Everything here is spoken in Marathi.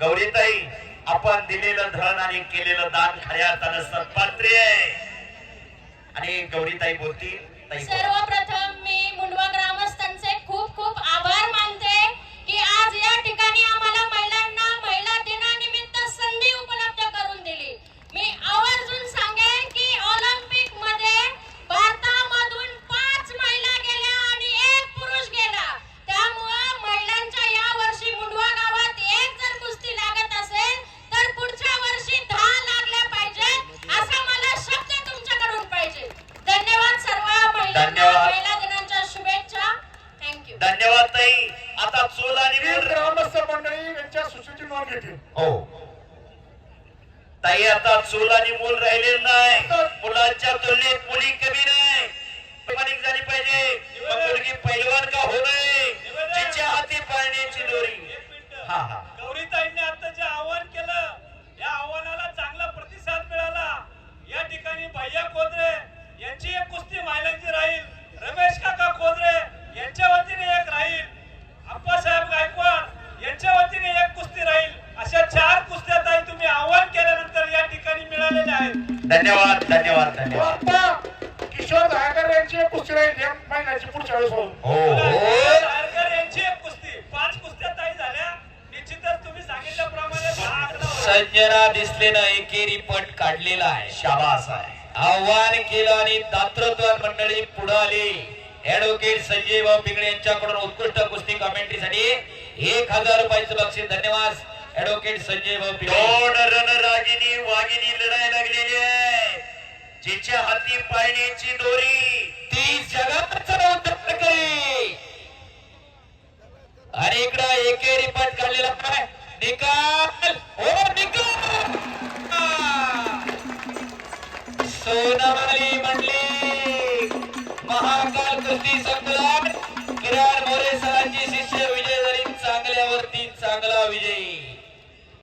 गौरीताई आपण दिलेलं धन आणि केलेलं दान खऱ्या अर्थानं सत्पात्री आहे. आणि गौरीताई बोलतील. सर्वप्रथम ग्रामस्थ मंडळी यांच्या नोंद घेतील. हो. ताई आता चूल आणि मूल राहिलेलं नाही. मुलांच्या तुलनेत मुली कमी नाही. प्रामाणिक झाली पाहिजे. मग मुलगी पैलवान का हो नये? तिच्या हाती पाळण्याची दोरी. हा हा. गौरीताईंनी आता जे आव्हान केलं या आव्हानाला चांगला प्रतिसाद मिळाला. या ठिकाणी भैया कोदरे यांची एक कुस्ती महिलांची राहील रमेश काका कोदरे यांच्या वतीने एक राहील अप्पासाहेब गायकवाड यांच्या वतीने एक कुस्ती राहील अशा चार कुस्त्या ताई तुम्ही आव्हान केल्यानंतर या ठिकाणी मिळालेल्या आहेत धन्यवाद धन्यवाद धन्यवाद. किशोर दहाकर यांची एक कुस्ती राहील या महिन्याची पुढच्या वेळेस होईल हो. हो यांची एक कुस्ती. पाच कुस्त्या ताई झाल्या. निश्चितच तुम्ही सांगितल्याप्रमाणे दहा आकडा होईल. संजना दिसलेनं एकेरी पट काढलेला आहे. शाबास आहे. आव्हान केलं आणि दातृत्व मंडळी पुढे आली. ऍडव्होकेट संजय भाऊ पिंगळे यांच्याकडून उत्कृष्ट कुस्ती कॉमेंट्रीसाठी एक हजार रुपयाचं बक्षीस. धन्यवाद. ऍडव्होकेट संजय भाऊ पिंगळे. दोन रणरागिनी वागिनी लढाई लागलेली आहे जिच्या हाती पाळण्याची दोरी ती जगात चढवतात करी एकेरी पट काढलेला काय निकाल. हो निकाल. सोनाली मंडली महाकाल कृती संकलन किरण मोरे सरांची शिष्य विजय झाली. चांगल्यावरती चांगला विजयी.